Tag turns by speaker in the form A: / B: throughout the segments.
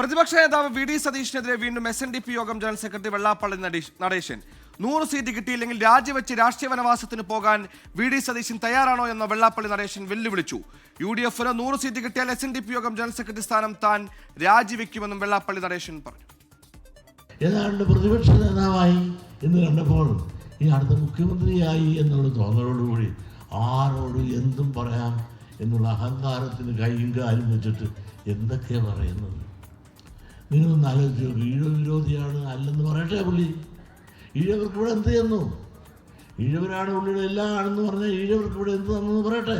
A: പ്രതിപക്ഷ നേതാവ് V D സതീഷിനെതിരെ വീണ്ടും S N D P Yogam general secretary Vellappally Natesan. നൂറ് സീറ്റ് കിട്ടിയില്ലെങ്കിൽ രാജിവെച്ച് രാഷ്ട്രീയ വനവാസത്തിന് പോകാൻ വി ഡി സതീശൻ തയ്യാറാണോ എന്ന് വെള്ളാപ്പള്ളി നടേശൻ വെല്ലുവിളിച്ചു. യു ഡി എഫിന് നൂറ് സീറ്റ് കിട്ടിയാൽ S N D P Yogam general secretary സ്ഥാനം താൻ രാജിവെക്കുമെന്നും വെള്ളാപ്പള്ളി നടേശൻ പറഞ്ഞു.
B: ഏതാണ്ട് പ്രതിപക്ഷ നേതാവായി എന്ന് കണ്ടപ്പോൾ ഈ അടുത്ത മുഖ്യമന്ത്രിയായി എന്നുള്ള തോന്നലോടുകൂടി ആരോടും എന്തും പറയാം എന്നുള്ള അഹങ്കാരത്തിന് കൈയും കാലും വെച്ചിട്ട് എന്തൊക്കെയാണ് പറയുന്നത്? നിങ്ങളൊന്ന് ആലോചിച്ചു ഈഴ വിരോധിയാണ് അല്ലെന്ന് പറയട്ടെ പുള്ളി. ഈഴവർക്ക് ഇവിടെ എന്ത് ചെയ്യുന്നു ഈഴവരാണ് പുള്ളിയുടെ എല്ലാം ആണെന്ന് പറഞ്ഞാൽ ഈഴവർക്ക് ഇവിടെ എന്ത് തന്നെന്ന് പറയട്ടെ.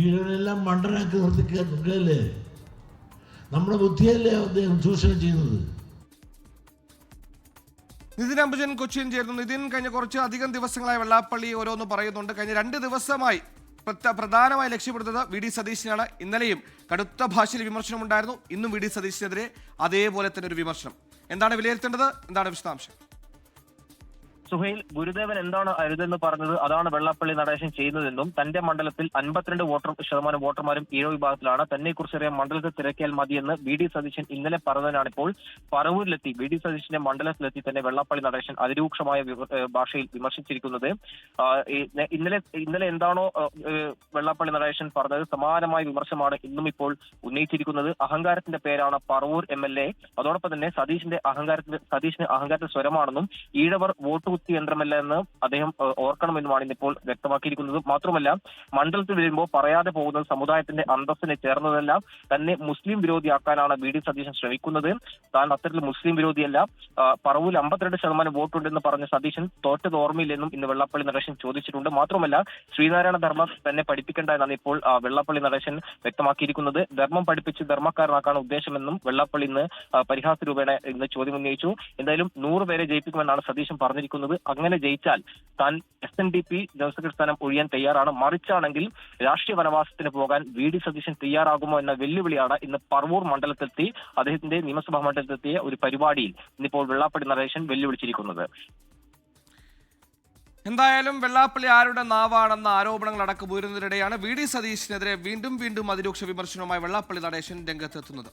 B: ഈഴവരെല്ലാം മണ്ടനാക്കി നിർത്തിക്കല്ലേ നമ്മുടെ ബുദ്ധിയല്ലേ അദ്ദേഹം ചൂഷണം ചെയ്യുന്നത്?
A: നിതിൻ അംബുജൻ കൊച്ചിയിൽ ചേരുന്നു നിതിൻ കഴിഞ്ഞ കുറച്ച് അധികം ദിവസങ്ങളായി വെള്ളാപ്പള്ളി ഓരോന്ന് പറയുന്നുണ്ട്. കഴിഞ്ഞ രണ്ട് ദിവസമായി പ്രധാനമായി ലക്ഷ്യപ്പെടുന്നത് വി ഡി സതീശനാണ് ഇന്നലെയും കടുത്ത ഭാഷയിൽ വിമർശനമുണ്ടായിരുന്നു. ഇന്നും വി ഡി സതീശിനെതിരെ അതേപോലെ തന്നെ ഒരു വിമർശനം. എന്താണ് വിലയിരുത്തേണ്ടത്? എന്താണ് വിശദാംശം?
C: സുഹൈൽ ഗുരുദേവൻ എന്താണ് അരുതെന്ന് പറഞ്ഞത്? അതാണ് വെള്ളാപ്പള്ളി നടേശൻ ചെയ്യുന്നതെന്നും തന്റെ മണ്ഡലത്തിൽ അൻപത്തിരണ്ട് വോട്ടർ ശതമാനം വോട്ടർമാരും ഈഴോ വിഭാഗത്തിലാണ്. തന്നെ കുറിച്ചറിയാൻ മണ്ഡലത്തിൽ തിരക്കിയാൽ മതിയെന്ന് വി ഡി സതീശൻ ഇന്നലെ പറഞ്ഞതിനാണ് ഇപ്പോൾ പറവൂരിലെത്തി. വി ഡി സതീശന്റെ മണ്ഡലത്തിലെത്തി തന്നെ വെള്ളാപ്പള്ളി നടേശൻ അതിരൂക്ഷമായ ഭാഷയിൽ വിമർശിച്ചിരിക്കുന്നത്. ഇന്നലെ ഇന്നലെ എന്താണോ വെള്ളപ്പള്ളി നടേശൻ പറഞ്ഞത് സമാനമായ വിമർശമാണ് ഇന്നും ഇപ്പോൾ ഉന്നയിച്ചിരിക്കുന്നത്. അഹങ്കാരത്തിന്റെ പേരാണ് പറവൂർ എം എൽ എ. അതോടൊപ്പം തന്നെ സതീഷിന്റെ അഹങ്കാരത്തിന്റെ സതീഷിന്റെ അഹങ്കാരത്തിന്റെ സ്വരമാണെന്നും ഈഴവർ വോട്ട് കുത്തി യന്ത്രമല്ല എന്ന് അദ്ദേഹം ഓർക്കണമെന്നുമാണ് ഇന്നിപ്പോൾ വ്യക്തമാക്കിയിരിക്കുന്നത്. മാത്രമല്ല മണ്ഡലത്തിൽ വരുമ്പോൾ പറയാതെ പോകുന്നത് സമുദായത്തിന്റെ അന്തസ്സിനെ ചേർന്നതല്ല തന്നെ മുസ്ലിം വിരോധിയാക്കാനാണ് ബി ഡി സതീശൻ ശ്രമിക്കുന്നത്. താൻ അത്തരത്തിൽ മുസ്ലിം വിരോധിയല്ല. പറവൂൽ അമ്പത്തിരണ്ട് ശതമാനം വോട്ടുണ്ടെന്ന് പറഞ്ഞ സതീശൻ തോറ്റത് ഓർമ്മയില്ലെന്നും ഇന്ന് വെള്ളപ്പള്ളി നടേശൻ ചോദിച്ചിട്ടുണ്ട്. മാത്രമല്ല ശ്രീനാരായണ ധർമ്മം തന്നെ പഠിപ്പിക്കേണ്ട എന്നാണ് ഇപ്പോൾ വെള്ളാപ്പള്ളി നടേശൻ വ്യക്തമാക്കിയിരിക്കുന്നത്. ധർമ്മം പഠിപ്പിച്ച് ധർമ്മക്കാരനാക്കാണ് ഉദ്ദേശമെന്നും വെള്ളാപ്പള്ളി ഇന്ന് പരിഹാസ രൂപേണ ഇന്ന് ചോദ്യം ഉന്നയിച്ചു. എന്തായാലും നൂറ് പേരെ ജയിപ്പിക്കുമെന്നാണ് സതീശൻ പറഞ്ഞിരിക്കുന്നത്. അങ്ങനെ ജയിച്ചാൽ താൻ S N D P general secretary സ്ഥാനം ഒഴിയാൻ തയ്യാറാണ്. മറിച്ചാണെങ്കിൽ രാഷ്ട്രീയ വനവാസത്തിന് പോകാൻ വി ഡി സതീശൻ തയ്യാറാകുമോ എന്ന വെല്ലുവിളിയാണ് ഇന്ന് പറവൂർ മണ്ഡലത്തിലെത്തി അദ്ദേഹത്തിന്റെ നിയമസഭാ മണ്ഡലത്തിലെത്തിയ ഒരു പരിപാടിയിൽ ഇന്നിപ്പോൾ വെള്ളാപ്പള്ളി നരേശൻ വെല്ലുവിളിച്ചിരിക്കുന്നത്.
A: എന്തായാലും വെള്ളാപ്പള്ളി ആരുടെ നാവാണെന്ന ആരോപണങ്ങൾ അടക്കം ഉയരുന്നതിനിടെയാണ് വി ഡി സതീശിനെതിരെ വീണ്ടും വീണ്ടും അതിരൂക്ഷ വിമർശനവുമായി വെള്ളാപ്പള്ളി നടേശൻ രംഗത്തെത്തുന്നത്.